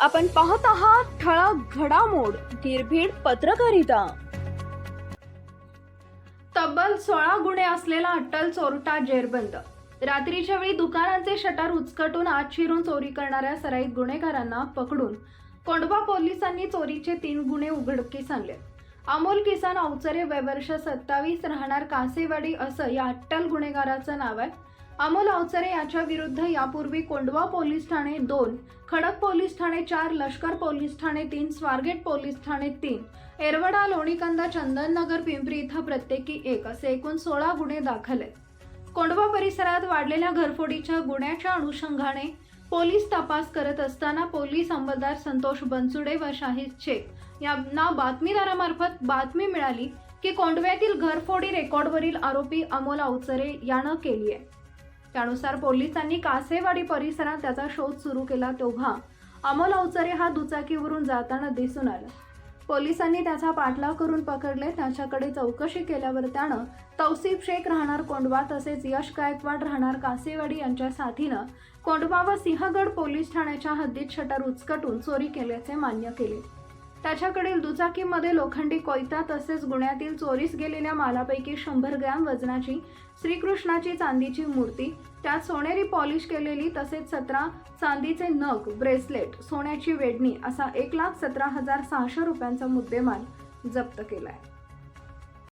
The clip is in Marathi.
आपण पाहत आहात ठळक घडामोड निर्भीड पत्रकारिता. तब्बल सोळा गुन्हे असलेला अट्टल चोरटा जेरबंद. रात्रीच्या वेळी दुकानाचे शटर उचकटून आत शिरून चोरी करणाऱ्या सराईत गुन्हेगारांना पकडून कोंडवा पोलिसांनी चोरीचे तीन गुन्हे उघडकीस आणले. अमोल किसान अवचरे वयवर्ष सत्तावीस राहणार कासेवाडी असं या अट्टल गुन्हेगाराचं नाव आहे. अमोल अवचरे याच्या विरुद्ध यापूर्वी कोंडवा पोलीस ठाणे दोन खडक पोलीस ठाणे चार लष्कर पोलीस ठाणे तीन स्वारगेट पोलीस ठाणे तीन एरवडा लोणीकंदा चंदननगर पिंपरी इथं प्रत्येकी एक असे एकूण सोळा गुन्हे दाखल आहेत. कोंडवा परिसरात वाढलेल्या घरफोडीच्या गुन्ह्याच्या अनुषंगाने पोलीस तपास करत असताना पोलीस अंमलदार संतोष बनसुडे व शाहिद शेख यांना बातमीदारामार्फत बातमी मिळाली की कोंडव्यातील घरफोडी रेकॉर्डवरील आरोपी अमोल अवचरे यानं केली आहे. त्यानुसार पोलिसांनी कासेवाडी परिसरात त्याचा शोध सुरू केला तेव्हा अमोल अवचरे हा दुचाकीवरून जाताना दिसून आला. पोलिसांनी त्याचा पाठलाग करून पकडले. त्याच्याकडे चौकशी केल्यावर त्यानं तौसिफ शेख राहणार कोंडवा तसेच यश गायकवाड राहणार कासेवाडी यांच्या साथीनं कोंडवा व सिंहगड पोलीस ठाण्याच्या हद्दीत शटर उचकटून चोरी केल्याचे मान्य केले. त्याच्याकडील दुचाकीमध्ये लोखंडी कोयता तसेच गुण्यातील चोरीस गेलेल्या मालापैकी शंभर ग्रॅम वजनाची श्रीकृष्णाची चांदीची मूर्ती त्यात सोनेरी पॉलिश केलेली तसेच सतरा चांदीचे नग ब्रेसलेट सोन्याची वेडणी असा एक लाख सतरा हजार सहाशे रुपयांचा मुद्देमाल जप्त केला आहे